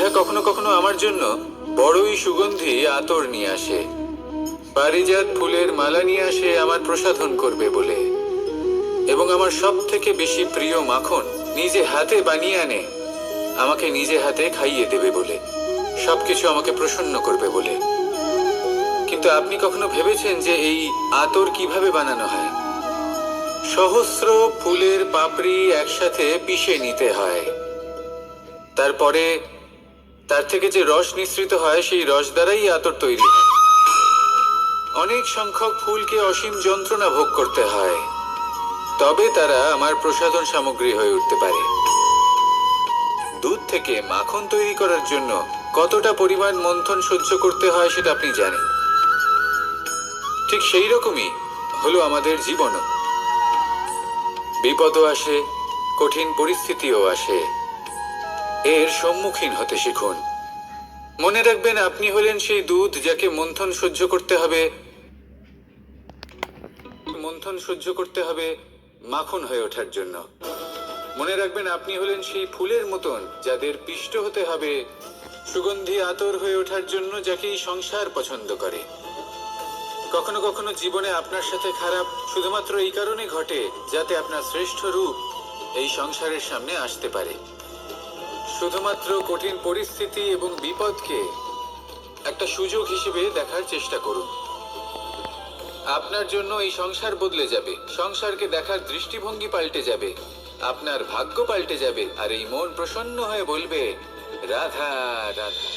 রাধা কখনো কখনো আমার জন্য বড়ই সুগন্ধি আতর নিয়ে আসে। পারিজাত ফুলের মালা নিয়ে আসে আমার প্রসাধন করবে বলে। এবং আমার সব থেকে বেশি প্রিয় মাখন নিজে হাতে বানিয়ে আনে, আমাকে নিজে হাতে খাইয়ে দেবে বলে। সবকিছু আমাকে প্রসন্ন করবে বলে। কিন্তু আপনি কখনো ভেবেছেন যে এই আতর কীভাবে বানানো হয়? সহস্র ফুলের পাপড়ি একসাথে পিষে নিতে হয়। তারপরে তার থেকে যে রস নিঃসৃত হয়, সেই রস দ্বারাই আতর তৈরি হয়। অনেক সংখ্যক ফুলকে অসীম যন্ত্রণা ভোগ করতে হয়। তবে তারা আমার প্রসাধন সামগ্রী হয়ে উঠতে পারে। দুধ থেকে মাখন তৈরি করার জন্য কতটা পরিমাণ মন্থন সহ্য করতে হয়, সেটা আপনি জানেন। ঠিক সেই রকমই হলো আমাদের জীবনও। বিপদও আসে, কঠিন পরিস্থিতিও আসে। এর সম্মুখীন হতে শিখুন। মনে রাখবেন, আপনি হলেন সেই দুধ যাকে মন্থন সহ্য করতে হবে। মন্থন সহ্য করতে হবে মাখন হয়ে ওঠার জন্য। মনে রাখবেন, আপনি হলেন সেই ফুলের মতন যাদের পিষ্ট হতে হবে, সুগন্ধি আতর হয়ে ওঠার জন্য যাকে সংসার পছন্দ করে। কখনো কখনো জীবনে আপনার সাথে খারাপ শুধুমাত্র এই কারণে ঘটে যাতে আপনার শ্রেষ্ঠ রূপ এই সংসারের সামনে আসতে পারে। শুধুমাত্র কঠিন পরিস্থিতি এবং বিপদকে একটা সুযোগ হিসেবে দেখার চেষ্টা করুন। আপনার জন্য এই সংসার বদলে যাবে। সংসারকে দেখার দৃষ্টিভঙ্গি পাল্টে যাবে। আপনার ভাগ্য পাল্টে যাবে। আর এই মন প্রসন্ন হয়ে বলবে, রাধা রাধা।